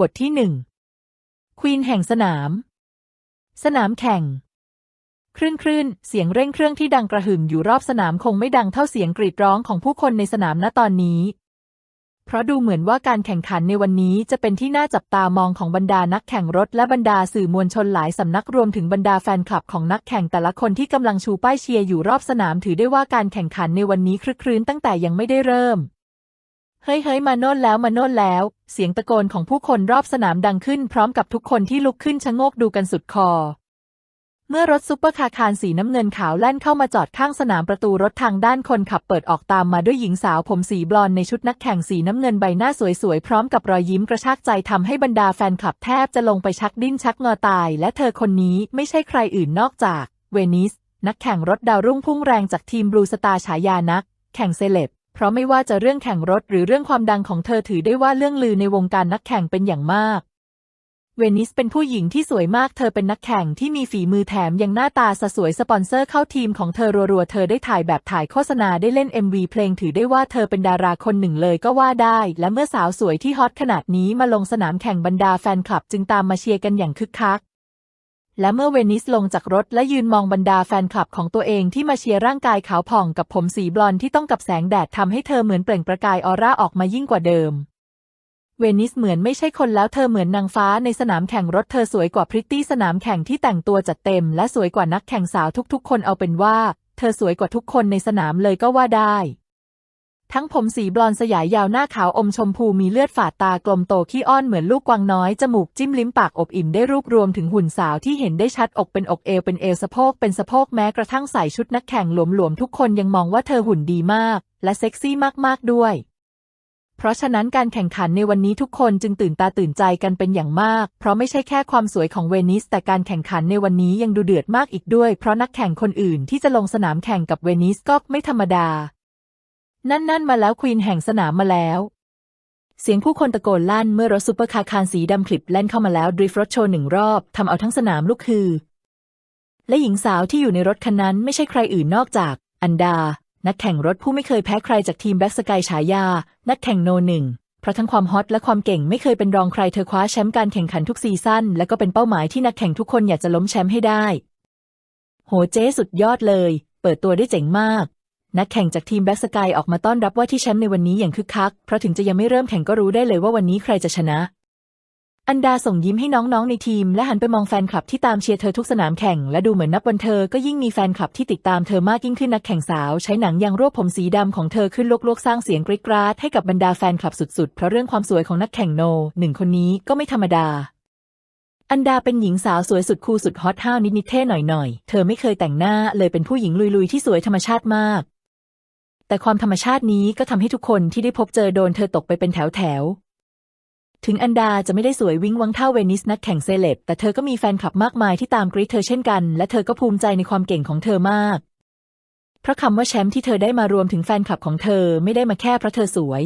บทที่หนึ่งควีนแห่งสนาม สนามแข่ง คลื่นคลื่นเสียงเร่งเครื่องที่ดังกระหึ่มอยู่รอบสนามคงไม่ดังเท่าเสียงกรีดร้องของผู้คนในสนามณตอนนี้ เพราะดูเหมือนว่าการแข่งขันในวันนี้จะเป็นที่น่าจับตามองของบรรดานักแข่งรถและบรรดาสื่อมวลชนหลายสำนักรวมถึงบรรดาแฟนคลับของนักแข่งแต่ละคนที่กำลังชูป้ายเชียร์อยู่รอบสนามถือได้ว่าการแข่งขันในวันนี้คลึกครื้นตั้งแต่ยังไม่ได้เริ่ม เฮ้ยเฮ้ยมาโน่นแล้วมาโน่นแล้ว เสียงตะโกนของผู้คนรอบสนามดังขึ้นพร้อมกับทุกคนที่ลุกขึ้นชะโงกดูกันสุดคอ เมื่อรถซุปเปอร์คาร์คารสีน้ำเงินขาวแล่นเข้ามาจอดข้างสนามประตูรถทางด้านคนขับเปิดออกตามมาด้วยหญิงสาวผมสีบลอนในชุดนักแข่งสีน้ำเงินใบหน้าสวยๆ พร้อมกับรอยยิ้มกระชากใจทำให้บรรดาแฟนคลับแทบจะลงไปชักดิ้นชักงอตาย และเธอคนนี้ไม่ใช่ใครอื่นนอกจาก เวนิส นักแข่งรถดาวรุ่งพุ่งแรงจากทีมบลูสตาร์ฉายานัก แข่งเซเลบ เพราะไม่ว่าจะเรื่องแข่งรถหรือเรื่องความดังของเธอถือได้ว่าเรื่องลือในวงการนักแข่งเป็นอย่างมาก เวนิสเป็นผู้หญิงที่สวยมากเธอเป็นนักแข่งที่มีฝีมือแถมยังหน้าตาสะสวยสปอนเซอร์เข้าทีมของเธอรัวๆ เธอได้ถ่ายแบบถ่ายโฆษณาได้เล่น MV เพลงถือได้ว่าเธอเป็นดาราคนหนึ่งเลยก็ว่าได้ และเมื่อสาวสวยที่ฮอตขนาดนี้มาลงสนามแข่งบรรดาแฟนคลับจึงตามมาเชียร์กันอย่างคึกคัก และเมื่อเวนิสลงจากรถและยืนมองบรรดาแฟนคลับของตัวเองที่มาเชียร์ร่างกายขาวผ่องกับผมสีบลอนด์ที่ต้องกับแสงแดดทำให้เธอเหมือนเปล่งประกายออร่าออกมายิ่งกว่าเดิม เวนิสเหมือนไม่ใช่คนแล้วเธอเหมือนนางฟ้าในสนามแข่งรถเธอสวยกว่าพริตตี้สนามแข่งที่แต่งตัวจัดเต็ม และสวยกว่านักแข่งสาวทุกๆ คนเอาเป็นว่า เธอสวยกว่าทุกคนในสนามเลยก็ว่าได้ ทั้งผมสีบลอนสยายยาวหน้าขาวอมชมพูมีเลือดฝาดตากลมโตขี้อ้อนเหมือนลูกกวางน้อย จมูกจิ้มลิ้มปากอบอิ่มได้รูปรวมถึงหุ่นสาวที่เห็นได้ชัดอกเป็นอกเอวเป็นเอวสะโพกเป็นสะโพกแม้กระทั่งใส่ชุดนักแข่งหลวมๆทุกคนยังมองว่าเธอหุ่นดีมาก และเซ็กซี่มากๆด้วยเพราะฉะนั้นการแข่งขันในวันนี้ทุกคนจึงตื่นตาตื่นใจกันเป็นอย่างมาก เพราะไม่ใช่แค่ความสวยของเวนิส แต่การแข่งขันในวันนี้ยังดูเดือดมากอีกด้วย เพราะนักแข่งคนอื่นที่จะลงสนามแข่งกับเวนิสก็ไม่ธรรมดา นั่นนั่นมาแล้วควีนแห่งสนามมาแล้ว เสียงผู้คนตะโกนลั่นเมื่อรถซูเปอร์คาร์คารสีดำคลิปแล่นเข้ามาแล้วดริฟต์รถโชว์หนึ่งรอบทำเอาทั้งสนามลุกฮือ และหญิงสาวที่อยู่ในรถคันนั้นไม่ใช่ใครอื่นนอกจาก อันดา นักแข่งรถผู้ไม่เคยแพ้ใครจากทีมแบล็กสกายฉายา นักแข่งโนหนึ่งเพราะทั้งความฮอตและความเก่งไม่เคยเป็นรองใครเธอคว้าแชมป์การแข่งขันทุกซีซั่นและก็เป็นเป้าหมายที่นักแข่งทุกคนอยากจะล้มแชมป์ให้ได้ โหเจ๊สุดยอดเลย เปิดตัวได้เจ๋งมาก นักแข่งจากทีมแบ็กสกายออกมาต้อนรับว่าที่แชมป์ในวันนี้อย่างคึกคัก เพราะถึงจะยังไม่เริ่มแข่งก็รู้ได้เลยว่าวันนี้ใครจะชนะ อันดาส่งยิ้มให้น้องๆในทีม และหันไปมองแฟนคลับที่ตามเชียร์เธอทุกสนามแข่ง และดูเหมือนนับวันเธอก็ยิ่งมีแฟนคลับที่ติดตามเธอมากยิ่งขึ้นนักแข่งสาว ใช้หนังยางรวบผมสีดำของเธอขึ้นลวกๆสร้างเสียงกรี๊ดกราดให้กับบรรดาแฟนคลับสุดๆ เพราะเรื่องความสวยของนักแข่งโนหนึ่งคนนี้ก็ไม่ธรรมดาอันดาเป็นหญิงสาวสวยสุดคูลสุดฮอตห้าวนิดๆเท่หน่อยๆเธอไม่เคยแต่งหน้าเลยเป็นผู้หญิงลุยๆที่สวยธรรมชาติมาก แต่ความธรรมชาตินี้ก็ทำให้ทุกคนที่ได้พบเจอโดนเธอตกไปเป็นแถวๆถึงอันดาจะไม่ได้สวยวิ้งวังเท่าเวนิสนักแข่งเซเลบแต่เธอก็มีแฟนคลับมากมายที่ตามกรีดเธอเช่นกัน และเธอก็ภูมิใจในความเก่งของเธอมาก เพราะคำว่าแชมป์ที่เธอได้มารวมถึงแฟนคลับของเธอไม่ได้มาแค่เพราะเธอสวย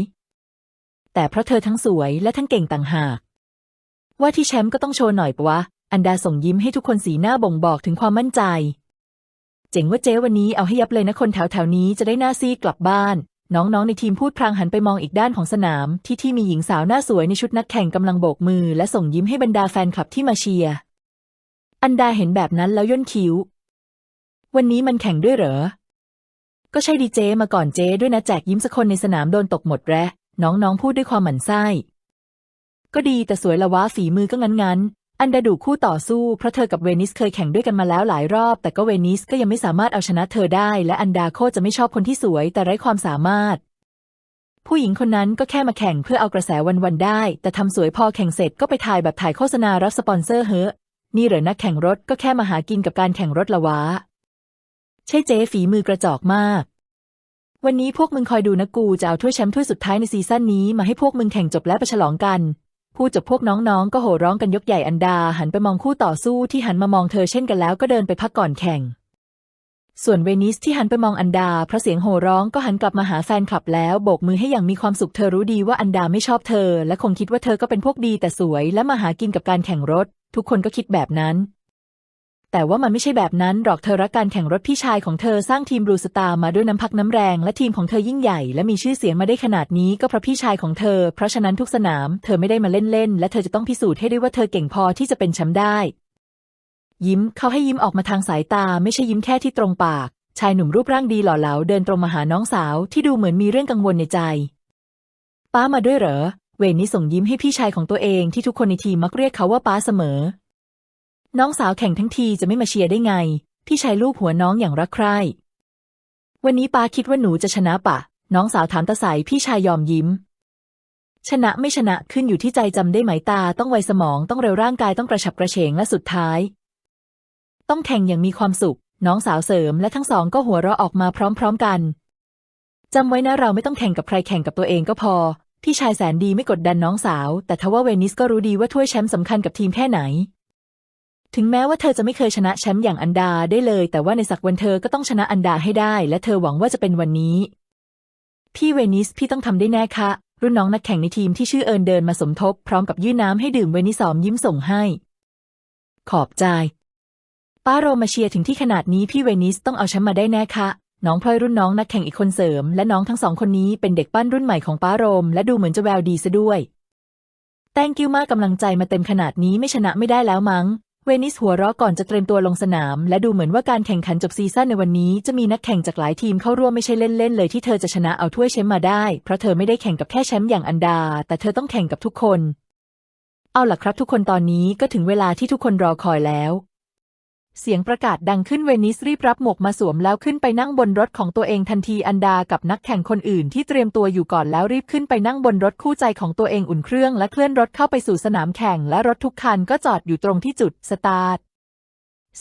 แต่เพราะเธอทั้งสวยและทั้งเก่งต่างหาก ว่าที่แชมป์ก็ต้องโชว์หน่อยปะวะอันดาส่งยิ้มให้ทุกคนสีหน้าบ่งบอกถึงความมั่นใจ เจ๋งว่าเจ๊วันนี้เอาให้ยับเลยนะคนแถวแถวๆนี้จะได้หน้าซีกลับบ้าน น้องๆในทีมพูดพลางหันไปมองอีกด้านของสนาม ที่ที่มีหญิงสาวหน้าสวยในชุดนักแข่งกำลังโบกมือ และส่งยิ้มให้บรรดาแฟนคลับที่มาเชียร์อันดาเห็นแบบนั้นแล้วย่นคิ้ว วันนี้มันแข่งด้วยเหรอ ก็ใช่ดีเจมาก่อนเจด้วยนะแจกยิ้มสักคนในสนามโดนตกหมดแระน้องๆพูดด้วยความหมั่นไส้ ก็ดีแต่สวยละวะฝีมือก็งั้นๆ อันดาดูคู่ต่อสู้เพราะเธอกับเวนิสเคยแข่งด้วยกันมาแล้วหลายรอบ แต่ก็เวนิสก็ยังไม่สามารถเอาชนะเธอได้ และอันดาโคจะไม่ชอบคนที่สวย แต่ไร้ความสามารถ ผู้หญิงคนนั้นก็แค่มาแข่งเพื่อเอากระแสวันๆได้ แต่ทำสวยพอแข่งเสร็จก็ไปถ่ายแบบถ่ายโฆษณารับสปอนเซอร์เฮ้อนี่เหรอนักแข่งรถก็แค่มาหากินกับการแข่งรถละวะใช่เจ๊ฝีมือกระจอกมากวันนี้พวกมึงคอยดูนะกูจะเอาถ้วยแชมป์ถ้วยสุดท้ายในซีซั่นนี้มาให้พวกมึงแข่งจบและไปฉลองกัน พูดจบพวกน้องๆ ก็โห่ร้องกันยกใหญ่อันดา หันไปมองคู่ต่อสู้ที่หันมามองเธอเช่นกันแล้วก็เดินไปพักก่อนแข่ง ส่วนเวนิสที่หันไปมองอันดาเพราะเสียงโห่ร้องก็หันกลับมาหาแฟนคลับแล้วโบกมือให้อย่างมีความสุขเธอรู้ดีว่าอันดาไม่ชอบเธอ และคงคิดว่าเธอก็เป็นพวกดีแต่สวยและมาหากินกับการแข่งรถ ทุกคนก็คิดแบบนั้น แต่ว่ามันไม่ใช่แบบนั้นหรอกเธอรักการแข่งรถพี่ชายของเธอสร้างทีมบลูสตาร์มาด้วยน้ำพักน้ำแรง และทีมของเธอยิ่งใหญ่ และมีชื่อเสียงมาได้ขนาดนี้ก็เพราะพี่ชายของเธอ เพราะฉะนั้นทุกสนามเธอไม่ได้มาเล่นๆและเธอจะต้องพิสูจน์ให้ได้ว่าเธอเก่งพอที่จะเป็นแชมป์ได้ ยิ้มเขาให้ยิ้มออกมาทางสายตา ไม่ใช่ยิ้มแค่ที่ตรงปาก ชายหนุ่มรูปร่างดีหล่อเหลาเดินตรงมาหาน้องสาวที่ดูเหมือนมีเรื่องกังวลในใจ ป้ามาด้วยเหรอเวนิสส่งยิ้มให้พี่ชายของตัวเองที่ทุกคนในทีมมักเรียกเขาว่าป้าเสมอ น้องสาวแข่งทั้งทีจะไม่มาเชียร์ได้ไง พี่ชายลูกหัวน้องอย่างรักใคร่ วันนี้ป้าคิดว่าหนูจะชนะปะ น้องสาวถามตาใสพี่ชายยอมยิ้ม ชนะไม่ชนะขึ้นอยู่ที่ใจจำได้ไหมตา ต้องไวสมองต้องเร็วร่างกายต้องกระฉับกระเฉงและสุดท้าย ต้องแข่งอย่างมีความสุข น้องสาวเสริมและทั้งสองก็หัวเราะออกมาพร้อม ๆกันจำไว้นะเราไม่ต้องแข่งกับใครแข่งกับตัวเองก็พอ พี่ชายแสนดีไม่กดดันน้องสาว แต่ทว่าเวนิสก็รู้ดีว่าถ้วยแชมป์สำคัญกับทีมแค่ไหน ถึงแม้ว่าเธอจะไม่เคยชนะแชมป์อย่างอันดาได้เลย แต่ว่าในสักวันเธอก็ต้องชนะอันดาให้ได้ และเธอหวังว่าจะเป็นวันนี้ พี่เวนิสพี่ต้องทำได้แน่คะ รุ่นน้องนักแข่งในทีมที่ชื่อเอิญเดินมาสมทบ พร้อมกับยื่นน้ำให้ดื่มเวนิสอมยิ้มส่งให้ ขอบใจ ป้าโรมาเชียร์ถึงที่ขนาดนี้พี่เวนิสต้องเอาแชมป์มาได้แน่คะน้องพลอยรุ่นน้องนักแข่งอีกคนเสริม และน้องทั้งสองคนนี้เป็นเด็กปั้นรุ่นใหม่ของป้าโรม และดูเหมือนจะแววดีซะด้วยแตงกิ้วมากกำลังใจมาเต็มขนาดนี้ไม่ชนะไม่ได้แล้วมั้ง เวนิสหัวเราะก่อนจะเตรียมตัวลงสนาม และดูเหมือนว่าการแข่งขันจบซีซั่นในวันนี้จะมีนักแข่งจากหลายทีมเข้าร่วมไม่ใช่เล่นๆเลยที่เธอจะชนะเอาถ้วยแชมป์มาได้ เพราะเธอไม่ได้แข่งกับแค่แชมป์อย่างอันดา แต่เธอต้องแข่งกับทุกคน เอาล่ะครับทุกคนตอนนี้ก็ถึงเวลาที่ทุกคนรอคอยแล้ว เสียงประกาศดังขึ้นเวนิสรีบรับหมวกมาสวมแล้วขึ้นไปนั่งบนรถของตัวเองทันทีอันดากับนักแข่งคนอื่นที่เตรียมตัวอยู่ก่อนแล้วรีบขึ้นไปนั่งบนรถคู่ใจของตัวเองอุ่นเครื่องและเคลื่อนรถเข้าไปสู่สนามแข่งและรถทุกคันก็จอดอยู่ตรงที่จุดสตาร์ท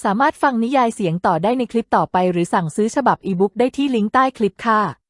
สามารถฟังนิยายเสียงต่อได้ในคลิปต่อไปหรือสั่งซื้อฉบับอีบุ๊กได้ที่ลิงก์ใต้คลิปค่ะ